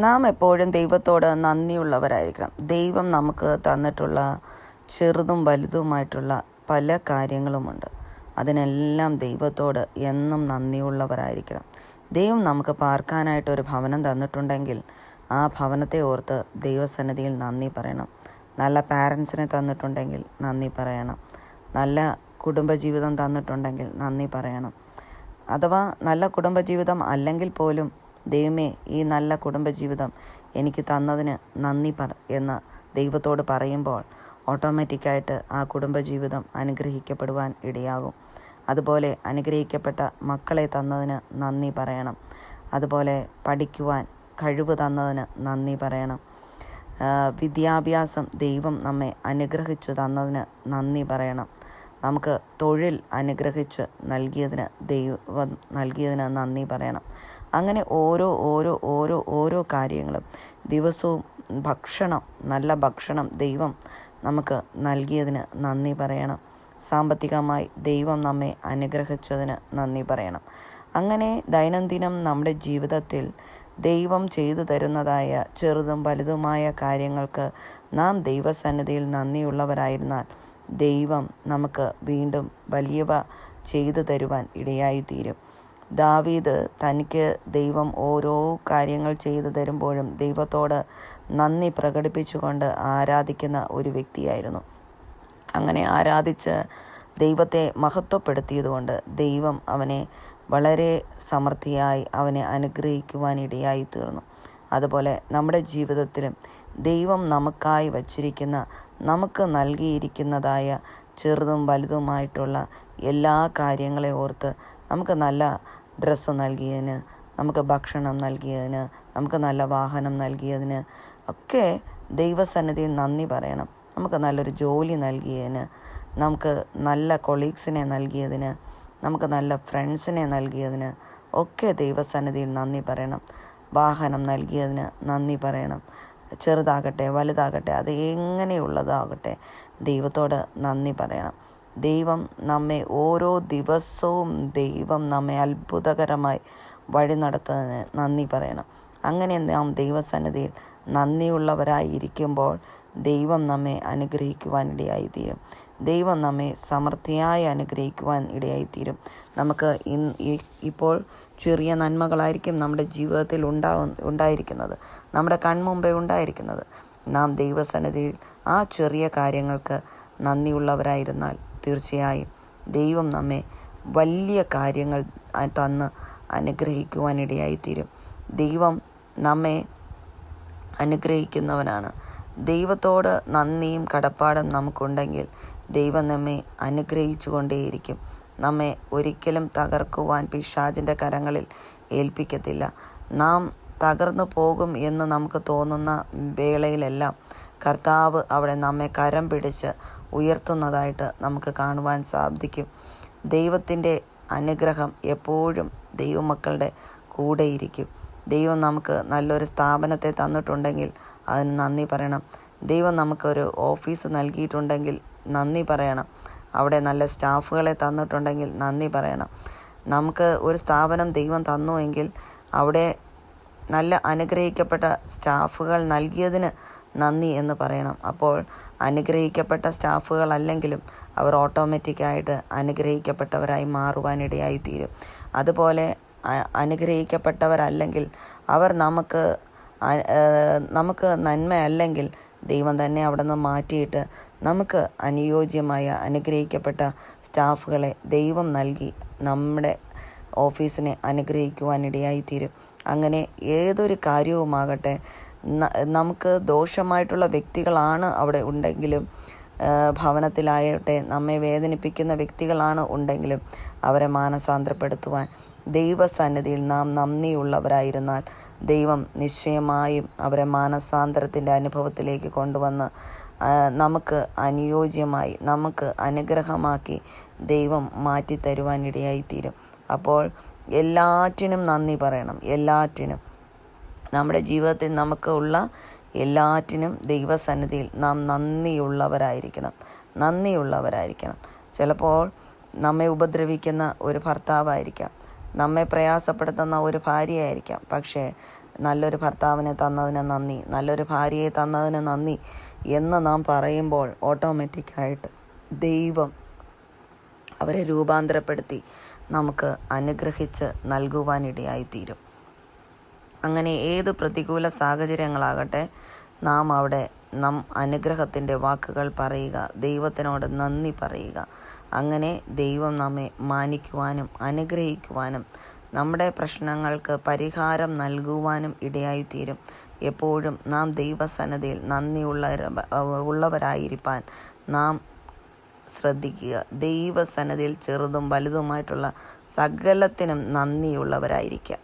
നാം എപ്പോഴും ദൈവത്തോട് നന്ദിയുള്ളവരായിരിക്കണം. ദൈവം നമുക്ക് തന്നിട്ടുള്ള ചെറുതും വലുതുമായിട്ടുള്ള പല കാര്യങ്ങളുമുണ്ട്. അതിനെല്ലാം ദൈവത്തോട് എന്നും നന്ദിയുള്ളവരായിരിക്കണം. ദൈവം നമുക്ക് പാർക്കാനായിട്ട് ഒരു ഭവനം തന്നിട്ടുണ്ടെങ്കിൽ ആ ഭവനത്തെ ഓർത്ത് ദൈവസന്നിധിയിൽ നന്ദി പറയണം. നല്ല പാരൻസിനെ തന്നിട്ടുണ്ടെങ്കിൽ നന്ദി പറയണം. നല്ല കുടുംബജീവിതം തന്നിട്ടുണ്ടെങ്കിൽ നന്ദി പറയണം. അഥവാ നല്ല കുടുംബജീവിതം അല്ലെങ്കിൽ പോലും ദൈവമേ ഈ നല്ല കുടുംബജീവിതം എനിക്ക് തന്നതിന് നന്ദി പറ എന്ന് ദൈവത്തോട് പറയുമ്പോൾ ഓട്ടോമാറ്റിക്കായിട്ട് ആ കുടുംബജീവിതം അനുഗ്രഹിക്കപ്പെടുവാൻ ഇടയാകും. അതുപോലെ അനുഗ്രഹിക്കപ്പെട്ട മക്കളെ തന്നതിന് നന്ദി പറയണം. അതുപോലെ പഠിക്കുവാൻ കഴിവ് തന്നതിന് നന്ദി പറയണം. വിദ്യാഭ്യാസം ദൈവം നമ്മെ അനുഗ്രഹിച്ചു തന്നതിന് നന്ദി പറയണം. നമുക്ക് തൊഴിൽ അനുഗ്രഹിച്ച് നൽകിയതിന് ദൈവം നൽകിയതിന് നന്ദി പറയണം. അങ്ങനെ ഓരോ ഓരോ ഓരോ ഓരോ കാര്യങ്ങളും. ദിവസവും ഭക്ഷണം നല്ല ഭക്ഷണം ദൈവം നമുക്ക് നൽകിയതിന് നന്ദി പറയണം. സാമ്പത്തികമായി ദൈവം നമ്മെ അനുഗ്രഹിച്ചതിന് നന്ദി പറയണം. അങ്ങനെ ദൈനംദിനം നമ്മുടെ ജീവിതത്തിൽ ദൈവം ചെയ്തു തരുന്നതായ ചെറുതും വലുതുമായ കാര്യങ്ങൾക്ക് നാം ദൈവസന്നിധിയിൽ നന്ദിയുള്ളവരായിരുന്നാൽ ദൈവം നമുക്ക് വീണ്ടും വലിയവ ചെയ്തു തരുവാൻ ഇടയായിത്തീരും. ദാവീദ് തനിക്ക് ദൈവം ഓരോ കാര്യങ്ങൾ ചെയ്തു തരുമ്പോഴും ദൈവത്തോട് നന്ദി പ്രകടിപ്പിച്ചുകൊണ്ട് ആരാധിക്കുന്ന ഒരു വ്യക്തിയായിരുന്നു. അങ്ങനെ ആരാധിച്ച് ദൈവത്തെ മഹത്വപ്പെടുത്തിയതുകൊണ്ട് ദൈവം അവനെ വളരെ സമൃദ്ധിയായി അവനെ അനുഗ്രഹിക്കുവാനിടയായി തീർന്നു. അതുപോലെ നമ്മുടെ ജീവിതത്തിലും ദൈവം നമുക്കായി വച്ചിരിക്കുന്ന നമുക്ക് നൽകിയിരിക്കുന്നതായ ചെറുതും വലുതുമായിട്ടുള്ള എല്ലാ കാര്യങ്ങളെ ഓർത്ത് നമുക്ക് നല്ല ഡ്രസ്സ് നൽകിയതിന് നമുക്ക് ഭക്ഷണം നൽകിയതിന് നമുക്ക് നല്ല വാഹനം നൽകിയതിന് ഒക്കെ ദൈവസന്നിധിയിൽ നന്ദി പറയണം. നമുക്ക് നല്ലൊരു ജോലി നൽകിയതിന് നമുക്ക് നല്ല കൊളീഗ്സിനെ നൽകിയതിന് നമുക്ക് നല്ല ഫ്രണ്ട്സിനെ നൽകിയതിന് ഒക്കെ ദൈവസന്നിധിയിൽ നന്ദി പറയണം. വാഹനം നൽകിയതിന് നന്ദി പറയണം. ചെറുതാകട്ടെ വലുതാകട്ടെ അത് എങ്ങനെയുള്ളതാകട്ടെ ദൈവത്തോട് നന്ദി പറയണം. ദൈവം നമ്മെ ഓരോ ദിവസവും ദൈവം നമ്മെ അത്ഭുതകരമായി വഴി നടത്തുന്നതിന് നന്ദി പറയണം. അങ്ങനെ നാം ദൈവസന്നിധിയിൽ നന്ദിയുള്ളവരായിരിക്കുമ്പോൾ ദൈവം നമ്മെ അനുഗ്രഹിക്കുവാൻ ഇടയായിത്തീരും. ദൈവം നമ്മെ സമൃദ്ധിയായി അനുഗ്രഹിക്കുവാൻ ഇടയായിത്തീരും. നമുക്ക് ഇപ്പോൾ ചെറിയ നന്മകളായിരിക്കും നമ്മുടെ ജീവിതത്തിൽ ഉണ്ടാവും ഉണ്ടായിരിക്കുന്നത്. നമ്മുടെ കൺമുമ്പേ ഉണ്ടായിരിക്കുന്നത്. നാം ദൈവസന്നിധിയിൽ ആ ചെറിയ കാര്യങ്ങൾക്ക് നന്ദിയുള്ളവരായിരുന്നാൽ തീർച്ചയായും. ദൈവം നമ്മെ വലിയ കാര്യങ്ങൾ തന്ന് അനുഗ്രഹിക്കുവാനിടയായിത്തീരും. ദൈവം നമ്മെ അനുഗ്രഹിക്കുന്നവനാണ്. ദൈവത്തോട് നന്ദിയും കടപ്പാടും നമുക്കുണ്ടെങ്കിൽ ദൈവം നമ്മെ അനുഗ്രഹിച്ചു കൊണ്ടേയിരിക്കും നമ്മെ ഒരിക്കലും തകർക്കുവാൻ പിശാചിന്റെ കരങ്ങളിൽ ഏൽപ്പിക്കത്തില്ല. നാം തകർന്നു പോകും എന്ന് നമുക്ക് തോന്നുന്ന വേളയിലെല്ലാം കർത്താവ് അവിടെ നമ്മെ കരം പിടിച്ച് ഉയർത്തുന്നതായിട്ട് നമുക്ക് കാണുവാൻ സാധിക്കും. ദൈവത്തിന്റെ അനുഗ്രഹം എപ്പോഴും ദൈവമക്കളുടെ കൂടെയിരിക്കും. ദൈവം നമുക്ക് നല്ലൊരു സ്ഥാപനത്തെ തന്നിട്ടുണ്ടെങ്കിൽ അതിന് നന്ദി പറയണം. ദൈവം നമുക്കൊരു ഓഫീസ് നൽകിയിട്ടുണ്ടെങ്കിൽ നന്ദി പറയണം. അവിടെ നല്ല സ്റ്റാഫുകളെ തന്നിട്ടുണ്ടെങ്കിൽ നന്ദി പറയണം. നമുക്ക് ഒരു സ്ഥാപനം ദൈവം തന്നുവെങ്കിൽ അവിടെ നല്ല അനുഗ്രഹിക്കപ്പെട്ട സ്റ്റാഫുകൾ നൽകിയതിന് നന്ദി എന്ന് പറയണം. അപ്പോൾ അനുഗ്രഹിക്കപ്പെട്ട സ്റ്റാഫുകൾ അല്ലെങ്കിലും അവർ ഓട്ടോമാറ്റിക്കായിട്ട് അനുഗ്രഹിക്കപ്പെട്ടവരായി മാറുവാനിടയായി തീരും അതുപോലെ അനുഗ്രഹിക്കപ്പെട്ടവരല്ലെങ്കിൽ അവർ നമുക്ക് നമുക്ക് നന്മ നമുക്ക് നന്മയല്ലെങ്കിൽ ദൈവം തന്നെ അവിടെ നിന്ന് മാറ്റിയിട്ട് നമുക്ക് അനുയോജ്യമായ അനുഗ്രഹിക്കപ്പെട്ട സ്റ്റാഫുകളെ ദൈവം നൽകി നമ്മുടെ ഓഫീസിനെ അനുഗ്രഹിക്കുവാനിടയായിത്തീരും അങ്ങനെ ഏതൊരു കാര്യവുമാകട്ടെ നമുക്ക് ദോഷമായിട്ടുള്ള വ്യക്തികളാണ് അവിടെ ഉണ്ടെങ്കിലും ഭവനത്തിലായിട്ടെ നമ്മെ വേദനിപ്പിക്കുന്ന വ്യക്തികളാണ് ഉണ്ടെങ്കിലും അവരെ മാനസാന്തരപ്പെടുത്തുവാൻ ദൈവസന്നിധിയിൽ നാം നന്ദിയുള്ളവരായിരുന്നാൽ ദൈവം നിശ്ചയമായും അവരെ മാനസാന്തരത്തിന്റെ അനുഭവത്തിലേക്ക് കൊണ്ടുവന്ന് നമുക്ക് അനുയോജ്യമായി നമുക്ക് അനുഗ്രഹമാക്കി ദൈവം മാറ്റി തരുവാനിടയായിത്തീരും അപ്പോൾ എല്ലാറ്റിനും നന്ദി പറയണം. എല്ലാറ്റിനും. നമ്മുടെ ജീവിതത്തിൽ നമുക്ക് ഉള്ള എല്ലാറ്റിനും ദൈവസന്നിധിയിൽ നാം നന്ദിയുള്ളവരായിരിക്കണം. നന്ദിയുള്ളവരായിരിക്കണം. ചിലപ്പോൾ നമ്മെ ഉപദ്രവിക്കുന്ന ഒരു ഭർത്താവായിരിക്കാം. നമ്മെ പ്രയാസപ്പെടുത്തുന്ന ഒരു ഭാര്യയായിരിക്കാം. പക്ഷേ നല്ലൊരു ഭർത്താവിനെ തന്നതിന് നന്ദി നല്ലൊരു ഭാര്യയെ തന്നതിന് നന്ദി എന്ന് നാം പറയുമ്പോൾ ഓട്ടോമാറ്റിക്കായിട്ട് ദൈവം അവരെ രൂപാന്തരപ്പെടുത്തി നമുക്ക് അനുഗ്രഹിച്ച് നൽകുവാനിടയായിത്തീരും. അങ്ങനെ ഏത് പ്രതികൂല സാഹചര്യങ്ങളാകട്ടെ നാം അവിടെ നാം അനുഗ്രഹത്തിന്റെ വാക്കുകൾ പറയുക ദൈവത്തിനോട് നന്ദി പറയുക. അങ്ങനെ ദൈവം നമ്മെ മാനിക്കുവാനും അനുഗ്രഹിക്കുവാനും നമ്മുടെ പ്രശ്നങ്ങൾക്ക് പരിഹാരം നൽകുവാനും ഇടയായിത്തീരും. എപ്പോഴും നാം ദൈവസന്നതിയിൽ നന്ദിയുള്ള ഉള്ളവരായിരിക്കാൻ നാം ശ്രദ്ധിക്കുക. ദൈവസന്നതിയിൽ ചെറുതും വലുതുമായിട്ടുള്ള സകലത്തിനും നന്ദിയുള്ളവരായിരിക്കുക.